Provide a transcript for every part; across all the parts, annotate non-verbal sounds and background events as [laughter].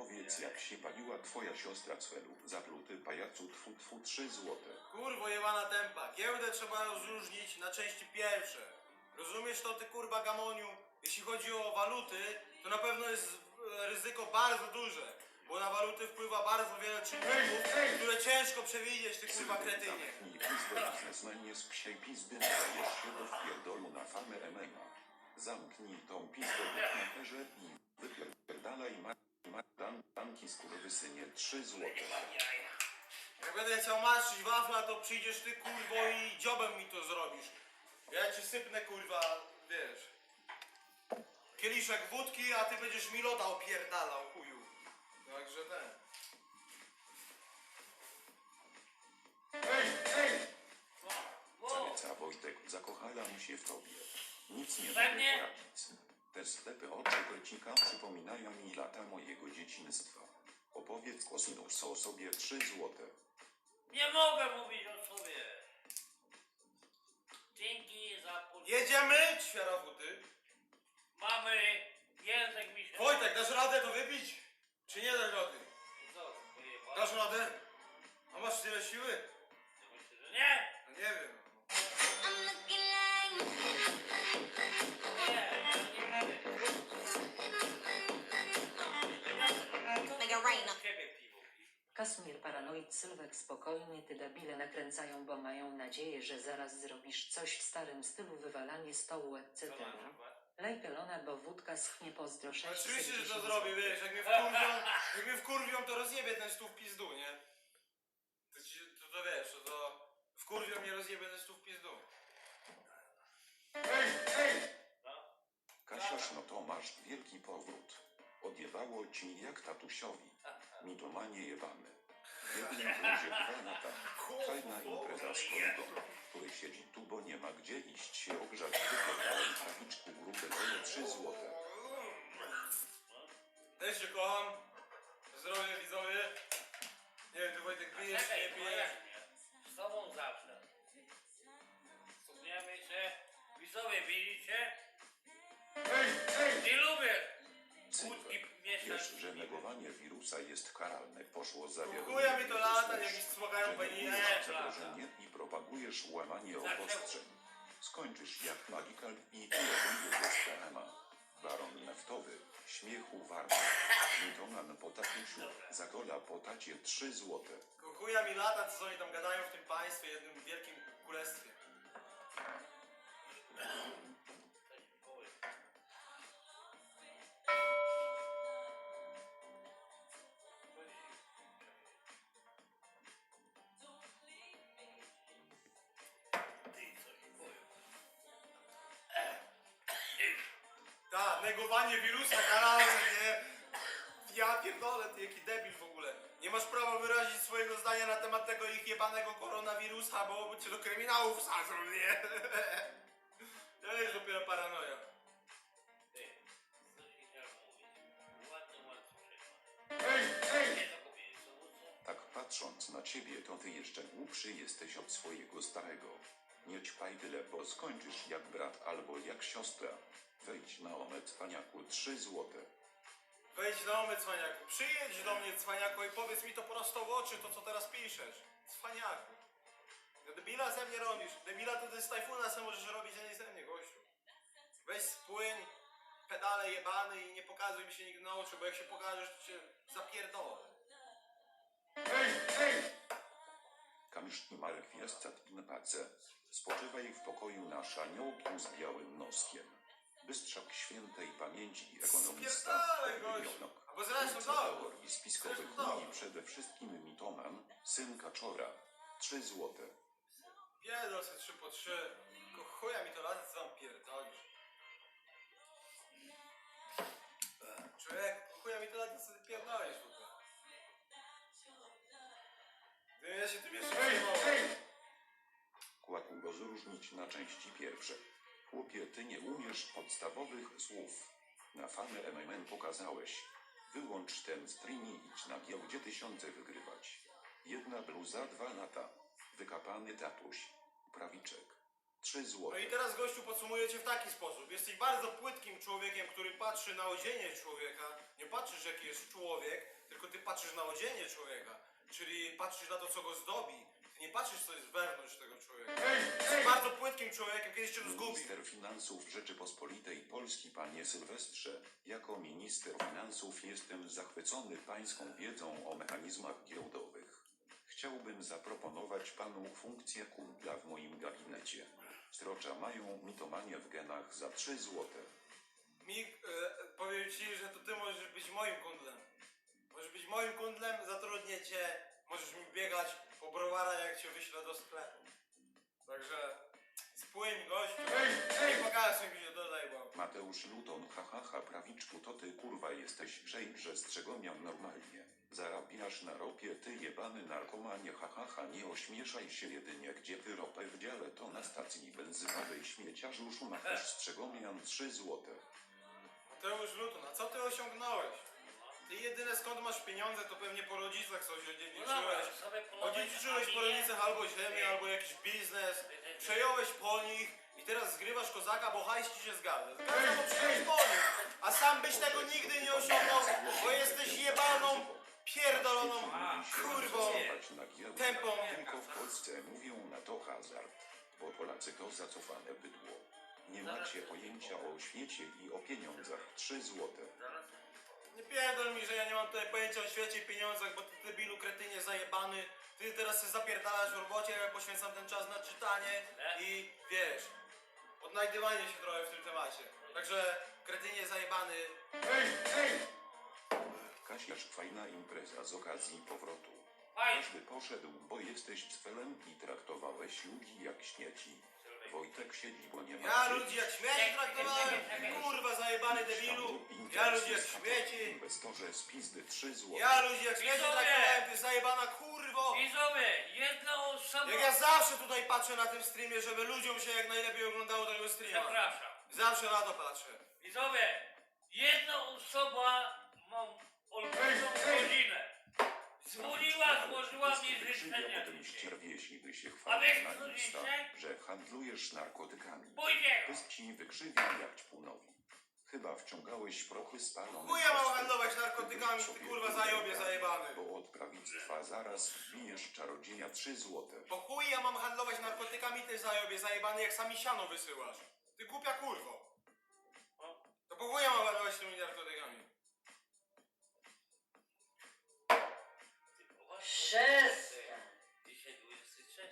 Powiedz jak się paliła twoja siostra Cwelu. Zapluty pajacu tfu tfu trzy złote. Kurwo jebana tempa. Giełdę trzeba rozróżnić na części pierwsze. Rozumiesz to ty kurwa gamoniu? Jeśli chodzi o waluty, to na pewno jest ryzyko bardzo duże. Bo na waluty wpływa bardzo wiele czynników, które ciężko przewidzieć ty kurwa kretynie. Zamknij pizdę biznesmenie z psiej pizdy nadajesz się do wpierdolu na famę MMA. Zamknij tą pizdę w i wypierdalaj ma dan, danki skurwysynie trzy złote. Jak będę chciał maścić wafla, to przyjdziesz ty kurwo i dziobem mi to zrobisz. Ja ci sypnę kurwa, wiesz. Kieliszek wódki, a ty będziesz mi loda opierdalał, chuju. Także ten. Caryca Wojtek zakochała mu się w tobie. Nic nie poradzić. Te sklepy od Czekocika przypominają mi lata mojego dzieciństwa. Opowiedz o synusu o sobie trzy złote. Nie mogę mówić o sobie. Dzięki za pół. Jedziemy, ćwiarowoty. Mamy język mi się... Wojtek, dasz radę to wypić? Czy nie dasz rady? Co? Dasz radę? A masz tyle siły? Ja myślę, że nie. No nie wiem. Sylwek spokojnie te debile nakręcają, bo mają nadzieję, że zaraz zrobisz coś w starym stylu wywalanie stołu etc. Lej pelona, bo wódka schnie pozdro 6 Oczywiście, że to zrobię, wiesz, jak mnie wkurwią, jak mnie wkurwią, to rozjebie ten stół w pizdu, nie? To, ci, to, to wiesz, to, to wkurwią mnie, rozjebie ten stół w pizdu. Kasiasz, no to masz wielki powrót. Odjebało ci jak tatusiowi. Mitomanie jebany. Jednym bluzie dwa lata. Fajna impreza z kolegą, który siedzi tu, bo nie ma gdzie iść się ogrzać. Wypierdałem traficzku grube dole trzy złote. Też cię kocham. Zdrowie widzowie. Nie wiem, ty Wojtek pijesz, czy nie Czekaj, pijesz. Z tobą zawsze. Stopniemy się. Widzowie, widzicie? Że negowanie wirusa jest karalne. Poszło za wiele. Chuja mi to lata, jakieś smagają że Nie, zagrożenie i propagujesz łamanie obostrzeń. Skończysz jak magikal i tyle bez. Baron naftowy, śmiechu warty, mitoman po tatusiu, zagola po tacie trzy złote. Chuja mi lata, co oni tam gadają w tym państwie, jednym wielkim królestwie. Tak, negowanie wirusa karalne, nie? Ja pierdolę, ty jaki debil w ogóle. Nie masz prawa wyrazić swojego zdania na temat tego ich jebanego koronawirusa, bo cię do kryminału wsadzą, nie? [laughs] To jest dopiero paranoja. Ty, co mówić? Co co? Tak patrząc na ciebie, to ty jeszcze głupszy jesteś od swojego starego. Nie ćpaj tyle, bo skończysz jak brat albo jak siostra. Wejdź na omet paniaku trzy złote. Wejdź do mnie, cwaniaku. Przyjedź do mnie, cwaniaku, i powiedz mi to prosto w oczy, to co teraz piszesz. Cwaniaku. No Debila ze mnie robisz. Debila to ty z tajfuna se możesz robić, a nie ze mnie, gościu. Weź spłyń, pedale jebany i nie pokazuj mi się nigdy na oczy, bo jak się pokażesz, to cię zapierdolę. Kamyszki Marek Jascat in pace. Spoczywaj w pokoju nasz aniołku z białym noskiem. Bystrzak świętej pamięci ekonomista. Dobra. teorii spiskowych i przede wszystkim mitoman, syn Kaczora. Trzy złote. Pierdol se trzy po trzy. Tylko chuja mi to lata, co tam pierdolisz. Człowiek, chuja mi to lata, co ty pierdolisz w ogóle. Ty, Ja się tym jeszcze. Kładł rozróżnić na części pierwsze. Chłopie, ty nie umiesz podstawowych słów. Na famę MMM pokazałeś. Wyłącz ten stream i idź na giełdzie tysiące wygrywać. Jedna bluza, dwa lata. Wykapany tatuś. Prawiczek. 3 No złote. i teraz gościu podsumuję cię w taki sposób. Jesteś bardzo płytkim człowiekiem, który patrzy na odzienie człowieka. Nie patrzysz jaki jest człowiek, tylko ty patrzysz na odzienie człowieka. Czyli patrzysz na to, co go zdobi. Nie patrzysz, co jest wewnątrz tego człowieka. Jesteś bardzo płytkim człowiekiem, kiedyś cię zgubi. Minister Finansów Rzeczypospolitej Polski Panie Sylwestrze, jako minister finansów jestem zachwycony pańską wiedzą o mechanizmach giełdowych. Chciałbym zaproponować panu funkcję kumpla w moim gabinecie. Strocza mają mitomanię w genach za 3 złote. Mik, e, powiem ci, że to ty możesz być moim kundlem. Możesz być moim kundlem, zatrudnię cię, możesz mi biegać po browara, jak cię wyślę do sklepu. Także spłyń, gościu. Nie pokazuj mi się, dodaj, bo... Mateusz Luton, hahaha, prawiczku, to ty kurwa jesteś że z czego miał normalnie. Zarabiasz na ropie, ty jebany narkomanie, hahaha, nie ośmieszaj się jedynie, gdzie ty ropę w dziale, to na stacji benzynowej śmieciarzu szumachasz miał 3 złote. Mateusz Luton, a co ty osiągnąłeś? Ty jedyne skąd masz pieniądze, to pewnie po rodzicach coś odziedziczyłeś. dobra, sobie polować, Odziedziczyłeś po nie- rodzicach albo ziemię, albo jakiś biznes. Przejąłeś po nich i teraz zgrywasz kozaka, bo hajs ci się zgadza. Zgadza, bo przejąłeś po nich. A sam byś tego nigdy nie osiągnął, bo jesteś jebaną, pierdoloną kurwą. Tempą. Tylko w Polsce mówią na to hazard, bo Polacy to zacofane bydło. Nie macie pojęcia o świecie i o pieniądzach 3 złote. Nie pierdol mi, że ja nie mam tutaj pojęcia o świecie i pieniądzach, bo ty debilu kretynie zajebany. Ty teraz się zapierdalasz w robocie, ja poświęcam ten czas na czytanie i wiesz, odnajdywanie się trochę w tym temacie. Także kretynie zajebany. Kasiarz, fajna impreza z okazji powrotu. Każdy poszedł, bo jesteś cfelem i traktowałeś ludzi jak śmieci. Wojtek siedzi, bo nie ma Ja ludzi jak śmieci traktowałem, kurwa zajebany debilu. Ja ludzi jak śmieci. Inwestorze z pizdy 3 złote. Ja ludzi jak śmieci Widzowie. traktowałem, ty zajebana kurwo. Widzowie, jedna osoba... Jak ja zawsze tutaj patrzę na tym streamie, żeby ludziom się jak najlepiej oglądało tego streama. Zapraszam. Zawsze na to patrzę. Widzowie, jedna osoba ma olbrzymią rodzinę. Dzwoniła, złożyła mi życzenia. potem by się chwalił na co Insta, dzisiaj? że handlujesz narkotykami. Pójdzie. Pysk ci wykrzywia jak ćpunowi. Chyba wciągałeś prochy spalone. Chuja mam handlować narkotykami, ty kurwa zajobie zajebany. Bo od prawictwa zaraz wbijesz czarodzieja 3 złote. Po chuj ja mam handlować narkotykami, ty zajobie zajebany, jak sami siano wysyłasz. Ty głupia kurwo. To po chuj ja mam handlować tymi narkotykami. Przestań.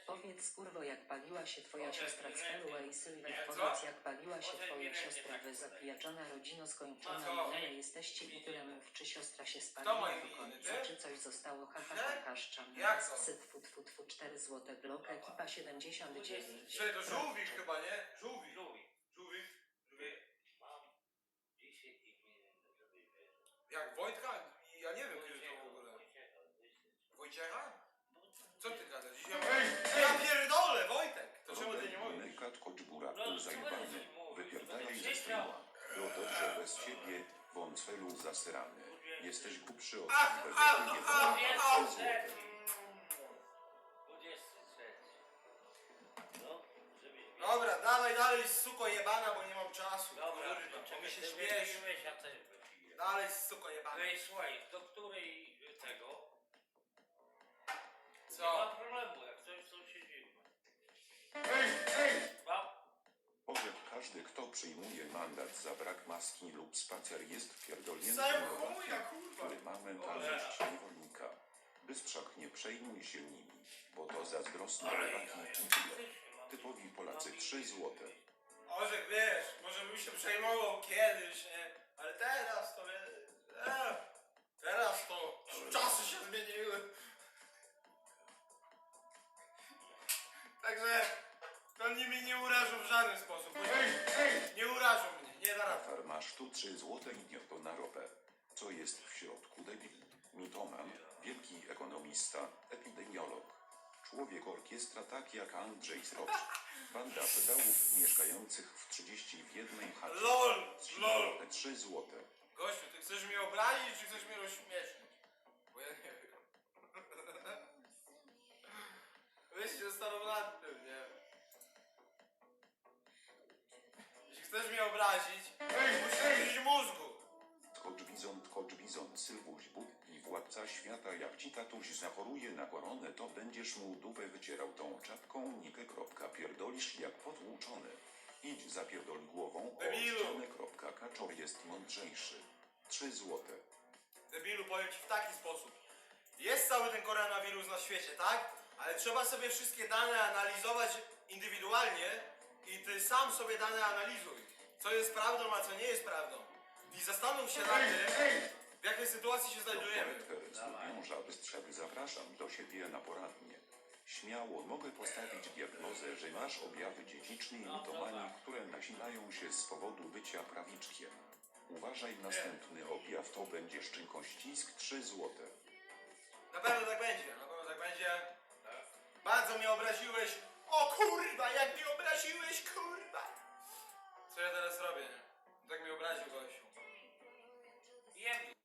Dzisiaj 23. Powiedz kurwo jak paliła się twoja siostra nie. i co? powiedz jak paliła się twoja siostra, wy zapijaczona rodzino skończona, No minęle jesteście i tyle mów, czy siostra się spaliła do końca, czy coś zostało, haha, Ty? haha, szczam, Jak to? syt, fu, tfu, tfu, 4 złote, blok, ekipa 79. Czyli to żółwik chyba, nie? Żółwik. Żółwik. Mam 10 imienia, żeby wiedzieć. Jak Wojtka? Ja nie wiem, kiedy to w ogóle. Wojciecha, Było dobrze bez ciebie, wącfelu zasrany. Jesteś głupszy od jebana. ach, ach. 3 złote. 23. No, żebyś Dobra, dawaj dalej, suko jebana, bo nie mam czasu. Dobra, Kurwa, to bo mi się ty śpieszy. wypiłeś, ja też wypiję. Dalej, suko jebana. Ej, słuchaj, do której tego? Nie Co? ma problemu, jak coś to siedzimy. Dwa? Pogrzeb każdy, kto przyjmuje mandat za brak maski lub spacer jest chuja, kurwa. który ma mentalność niewolnika. Bysprzak nie przejmuj się nimi, bo to zazdrosne robaki i tyle. Typowi Polacy 3 złote. Orzek, wiesz, może bym się przejmował kiedyś, nie? Ale teraz to wiesz, e, teraz to czasy się zmieniły. Także to nimi nie urażą w żaden sposób. Nie urażą mnie, nie da rady. Kafar masz tu 3 złote idioto na ropę. Co jest w środku debil? Mitoman, wielki ekonomista, epidemiolog. Człowiek orkiestra tak jak Andrzej Srocz. Banda pedałów mieszkających w 31 chacie. Lol, lol. 3 złote. Gościu, ty chcesz mnie obrazić, czy chcesz mnie rozśmieszyć? Bo ja nie wiem. [laughs] Weź się zastanów nad tym, nie? Mnie obrazić, musisz użyć mózgu. Tchocz bizon, tchocz bizon, Sylwuś Bóg i władca świata, jak ci tatuś zachoruje na koronę, to będziesz mu dupę wycierał tą czapką, nikę kropka, pierdolisz jak potłuczony. Idź zapierdol głową, o Debilu. ścianę kropka, kaczor jest mądrzejszy. Trzy złote. Debilu, powiem ci w taki sposób. Jest cały ten koronawirus na świecie, tak? Ale trzeba sobie wszystkie dane analizować indywidualnie i ty sam sobie dane analizuj. Co jest prawdą, a co nie jest prawdą. I zastanów się nad tym, w jakiej sytuacji się znajdujemy. Doktor lubią żaby strzeby, zapraszam do siebie na poradnie. Śmiało mogę postawić diagnozę, że masz objawy dziedzicznej mitomanii, które nasilają się z powodu bycia prawiczkiem. Uważaj, następny objaw to będzie szczękościsk 3 złote. Na pewno tak będzie, na pewno tak będzie. Bardzo mnie obraziłeś. O kurwa, jak mnie obraziłeś, kurwa! Co ja teraz robię? Tak mnie obraził gościu. Jem